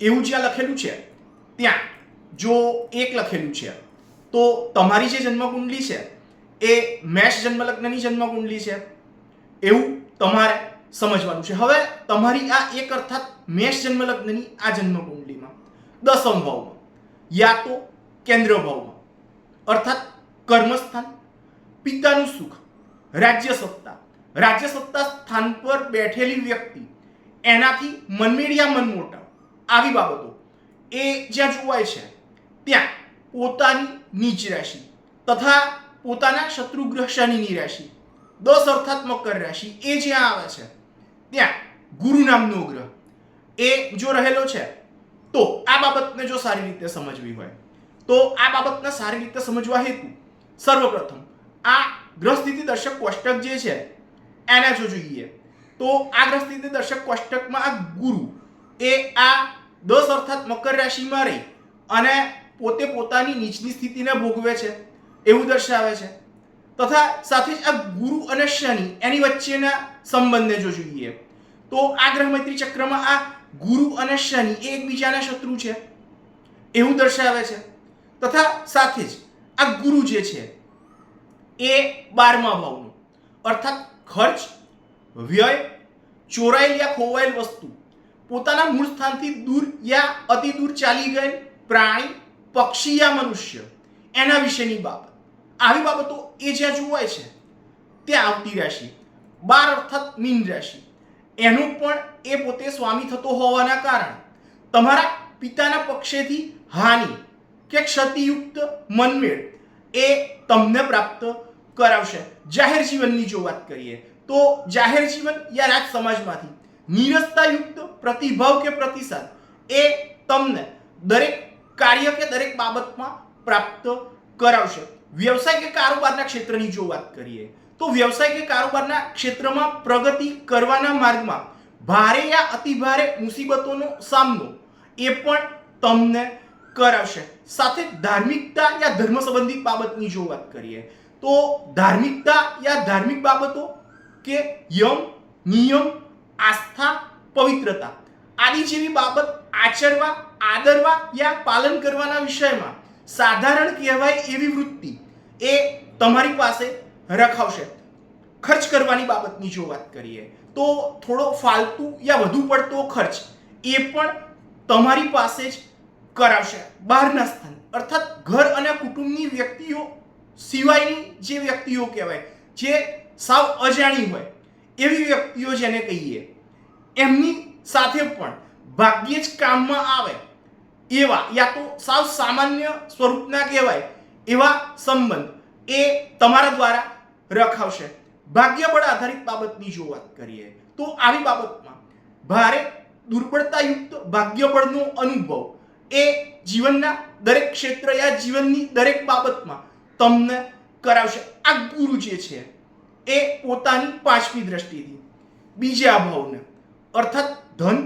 એવું જ્યાં લખેલું છે, ત્યાં. જો એક લખેલું છે, તો તમારી જે જન્મકુંડલી છે, એ મેષ જન્મલગ્નની જન્મકુંડલી છે. એવું તમારે સમજવાનું છે. હવે તમારી આ એક અર્થાત મેષ જન્મલગ્નની આ જન્મકુંડલીમાં, દસમ ભાવમાં યા તો કેન્દ્ર ભાવમાં, અર્થાત કર્મસ્થાન, પિતાનું સુખ, રાજ્ય સત્તા. રાજ્ય સત્તા સ્થાન પર બેઠેલી વ્યક્તિ, એનાથી મનમેળિયા મન મોટા આવી બાબતો. એ જ્યાં જોવાય છે, ત્યાં પોતાની નીચ રાશિ તથા પોતાના શત્રુગ્રહ શનિની રાશિ, દસ અર્થાત મકર રાશિ, એ જ્યાં આવે છે, ત્યાં ગુરુ નામનો ગ્રહ. એ જો રહેલો છે, તો આ બાબતને જો સારી રીતે સમજવી હોય, તો આ બાબતને સારી રીતે સમજવા હેતુ સર્વપ્રથમ આ ગ્રહ સ્થિતિ દર્શક કોષ્ટક જે છે, એને જો જોઈએ, તો આ ગ્રહ સ્થિતિ દર્શક કોષ્ટકમાં આ ગુરુ એ આ દસ અર્થાત મકર રાશિમાં રહી અને પોતે પોતાની નીચની સ્થિતિને ભોગવે છે, એવું દર્શાવે છે. તથા સાથે જ આ ગુરુ અને શનિ એની વચ્ચેના સંબંધને જો જોઈએ, તો આ ગ્રહમૈત્રી ચક્રમાં આ ગુરુ અને શનિ એ એકબીજાના શત્રુ છે, એવું દર્શાવે છે. તથા સાથે જ આ ગુરુ જે છે, એ બારમા ભાવનું, અર્થાત ખર્ચ, વ્યય, ચોરાયેલ યા ખોવાયેલ વસ્તુ પોતાના મૂળ સ્થાનથી દૂર યા અતિ દૂર ચાલી ગયેલ પ્રાણી, પક્ષી યા મનુષ્ય, એના વિશેની બાબત. આવી બાબતો એ જ્યાં જોવાય છે, ત્યાં આવતી રાશિ, બાર અર્થાત મીન રાશિ. એનો પણ એ પોતે સ્વામી થતો હોવાના કારણે, તમારા પિતાના પક્ષેથી હાનિ કે ક્ષતિયુક્ત મનમેળ એ તમને પ્રાપ્ત કરાવશે. જાહેર જીવનની જો વાત કરીએ, તો જાહેર જીવન યા રાજ સમાજમાંથી નીરસતાયુક્ત પ્રતિભાવ કે પ્રતિસાદ એ તમને દરેક કાર્ય કે દરેક બાબતમાં પ્રાપ્ત કરાવશે. વ્યવસાય કે કારોબારના ક્ષેત્રની જો વાત કરીએ, તો વ્યવસાય કે કારોબારના ક્ષેત્રમાં પ્રગતિ કરવાના માર્ગમાં ભારે યા અતિ ભારે મુસીબતોનો સામનો એ પણ તમને કરાવશે. સાથે ધાર્મિકતા યા ધર્મ સંબંધિત બાબતની જો વાત કરીએ, તો ધાર્મિકતા યા ધાર્મિક બાબતો કે યમ, નિયમ આસ્થા, પવિત્રતા. આદિ જેવી બાબત આચરવા, આદરવા યા પાલન કરવાના વિષયમાં સાધારણ કહેવાય એવી વૃત્તિ એ તમારી પાસે રખાવશે. ખર્ચ કરવાની બાબતની જો વાત કરીએ, તો થોડો ફાલતુ યા વધુ પડતો ખર્ચ એ પણ તમારી પાસે જ કરાવશે. બહારના સ્થાન. અર્થાત ઘર અને કુટુંબની વ્યક્તિઓ સિવાયની જે વ્યક્તિઓ કહેવાય, જે સાવ અજાણી હોય એવી વ્યક્તિઓ જેને કહીએ. એમની સાથે પણ ભાગ્યે જ કામમાં આવે એવા યા તો સાવ સામાન્ય સ્વરૂપના કહેવાય એવા સંબંધ એ તમારા દ્વારા રખાવશે. ભાગ્યબળ આધારિત બાબતની જો વાત કરીએ તો આવી બાબતમાં ભારે દુર્બળતાયુક્ત ભાગ્યબળનો અનુભવ એ જીવનના દરેક ક્ષેત્ર યા જીવનની દરેક બાબતમાં તમને કરાવશે. આ ગુરુ જે છે એ પોતાની પાંચમી દ્રષ્ટિથી. બીજા ભાવને. અર્થાત ધન,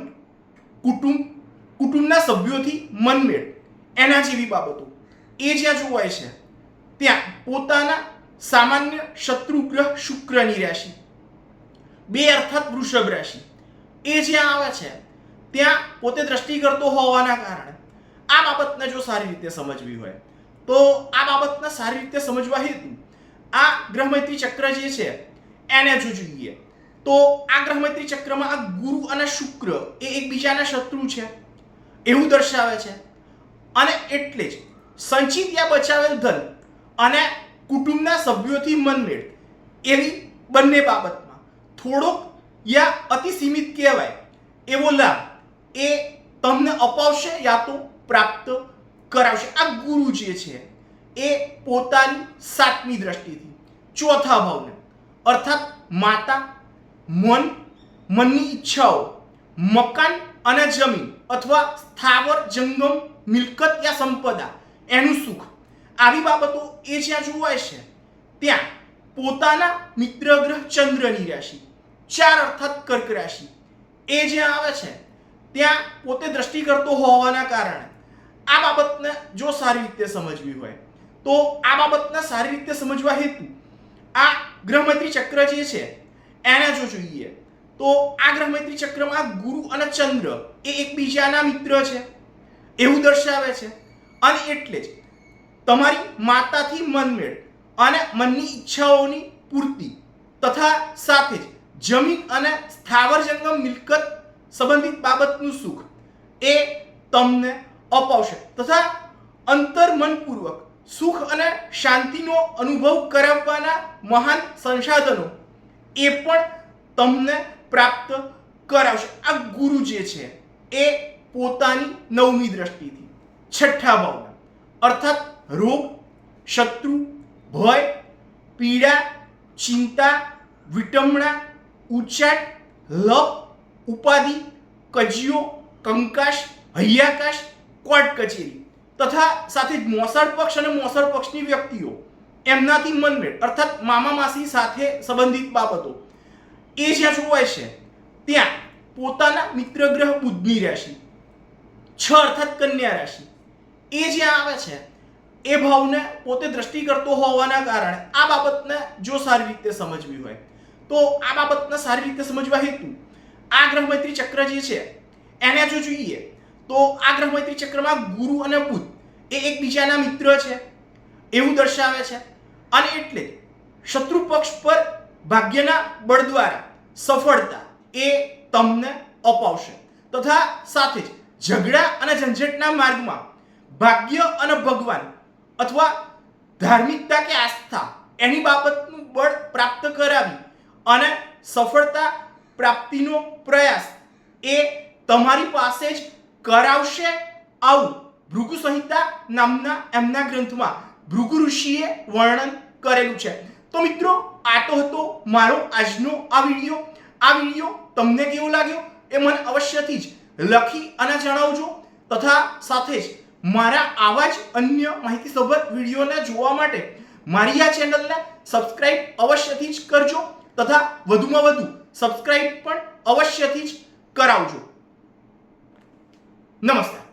કુટુંબ, કુટુંબના સભ્યોથી મનમેળ. એના જેવી બાબતો. એ જ્યાં જોવાય છે. ત્યાં પોતાના સામાન્ય શત્રુ શુક્રની રાશિ. બે અર્થાત વૃષભ રાશિ. એ જ્યાં આવે છે, ત્યાં પોતે દ્રષ્ટિ કરતો હોવાના કારણે આ બાબતને જો સારી રીતે સમજવી હોય, તો આ બાબતને સારી રીતે સમજવા હેતુ આ ગ્રહમૈત્રી ચક્ર જે છે, એને જો જોઈએ. તો આ ગ્રહમૈત્રી ચક્રમાં આ ગુરુ અને શુક્ર એ એકબીજાના શત્રુ છે. એવું દર્શાવે છે. અને એટલે જ સંચિત યા બચાવેલ ધન અને કુટુંબના સભ્યોથી મનમેળ એવી બંને બાબતમાં થોડોક યા અતિ સીમિત કહેવાય એવો લાભ એ તમને અપાવશે યા તો પ્રાપ્ત કરાવશે. આ ગુરુ જે છે એ પોતાની સાતમી દ્રષ્ટિથી. ચોથા ભાવને. અર્થાત માતા, મન, મનની ઈચ્છાઓ, મકાન અને જમીન અથવા સ્થાવર, જંગમ, મિલકત યા સંપદા, એનું સુખ. આવી બાબતો એ જ્યાં જોવાય છે, ત્યાં પોતાના મિત્ર ગ્રહ ચંદ્રની રાશિ, ચાર અર્થાત કર્ક રાશિ. એ જ્યાં આવે છે, ત્યાં પોતે દ્રષ્ટિ કરતો હોવાના કારણે આ બાબતને જો સારી રીતે સમજવી હોય તો આ બાબતને સારી રીતે સમજવા હેતુ. આ ગ્રહમૈત્રી ચક્ર જે છે, એને જો જોઈએ, તો આ ગ્રહમૈત્રી ચક્રમાં ગુરુ અને ચંદ્ર એ એકબીજાના મિત્ર છે. એવું દર્શાવે છે. અને એટલે જ તમારી માતાથી મનમેળ અને મનની ઈચ્છાઓની પૂર્તિ તથા સાથે જ જમીન અને સ્થાવર જંગમ મિલકત સંબંધિત બાબતનું સુખ એ તમને અપાવશે તથા અંતર્મનપૂર્વક સુખ અને શાંતિનો અનુભવ કરાવવાના મહાન સંસાધનો એ પણ તમને પ્રાપ્ત કરાવશે. આ ગુરુ જે છે, એ પોતાની નવમી દ્રષ્ટિથી, છઠ્ઠા ભાવના, અર્થાત રોગ, શત્રુ, ભય, પીડા, ચિંતા, વિટમણા ઉચાટ લપ, ઉપાધિ, કજિયો કંકાશ હૈયાકાશ કોર્ટ કચેરી તથા સાથે જ મોસાળ પક્ષ અને મોસાળ પક્ષની વ્યક્તિઓ, એમનાથી મનમેળ, અર્થાત મામા માસી સાથે સંબંધિત બાબતો. એ જ્યાં જોવાય છે, ત્યાં પોતાના મિત્ર ગ્રહ બુદ્ધની રાશિ, છ અર્થાત કન્યા રાશિ. એ જ્યાં આવે છે, એ ભાવને પોતે દ્રષ્ટિ કરતો હોવાના કારણે આ બાબતને જો સારી રીતે સમજવી હોય, તો આ બાબતને સારી રીતે સમજવા હેતુ આ ગ્રહ મૈત્રી ચક્ર જે છે, એને જો જોઈએ તો આ ગ્રહ મૈત્રી ચક્રમાં ગુરુ અને બુધ એ એકબીજાના મિત્ર છે. એવું દર્શાવે છે. અને એટલે શત્રુ પક્ષ પર ભાગ્યના બળ દ્વારા સફળતા એ તમને અપાવશે. તથા સાથે જ ઝઘડા અને ઝંઝટના માર્ગમાં ભાગ્ય અને ભગવાન અથવા ધાર્મિકતા કે આસ્થા એની બાબતનું બળ પ્રાપ્ત કરાવી અને સફળતા પ્રાપ્તિનો પ્રયાસ એ તમારી પાસે જ કરાવશે આવું. ભૃગુ સંહિતા નામના એમના ગ્રંથમાં ભૃગુ ઋષિએ વર્ણન કરેલું છે. તો મિત્રો, આ તો હતો મારો આજનો આ વીડિયો. આ વીડિયો તમને કેવો લાગ્યો એ મને અવશ્યથી જ લખી અને જણાવજો. તથા સાથે જ મારા આવા જ અન્ય માહિતીસભર વિડીયોને જોવા માટે મારી આ ચેનલને સબસ્ક્રાઇબ અવશ્યથી જ કરજો. તથા વધુમાં વધુ સબસ્ક્રાઇબ પણ અવશ્યથી જ કરાવજો. નમસ્કાર